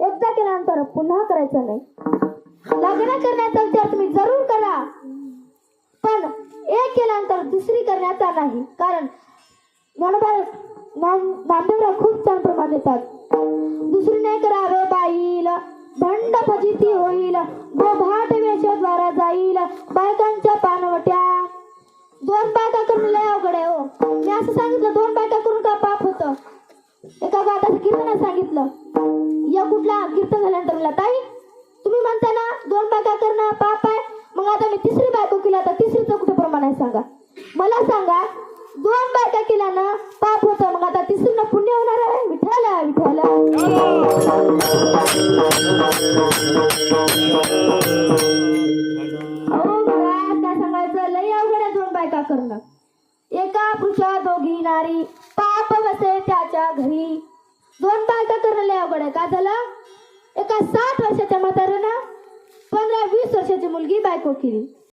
एकदा केल्यानंतर पुन्हा करायचं नाही. लग्न करण्याचा विचार तुम्ही जरूर करा. पण एक केल्यानंतर दुसरी करण्याचा नाही. कारण ज्ञानोबा नामदेवराव खूप छान प्रमाण देतात. दुसरी नाही करावे बाईल भंड फजिती होईल. गोभाट वेशद्वारा जाईल. बायकांच्या पानवट्या. दोन बायका करून लय अवघड आहे हो. मी असं सांगितलं दोन कुठला झाल्यानंतर मला ताई तुम्ही म्हणता ना दोन बायका करणं पाप आहे. मग आता मी तिसरी बायको केला तर तिसरीचं कुठं प्रमाण आहे सांगा? मला सांगा दोन बायका केल्यानं पाप होतं मग आता तिसरीनं पुण्य होणार आहे? विठाला विठाला काय सांगायचं? लय अवघड आहे दोन बायका करणं. एका पुरुषा दोघी नारी पाप बसे त्याच्या घरी. दोन बायका करणं लय अवघड आहे का झालं? सात वर्षाच्या म्हाताऱ्यानं पंधरा वीस वर्षाची मुलगी बायको केली.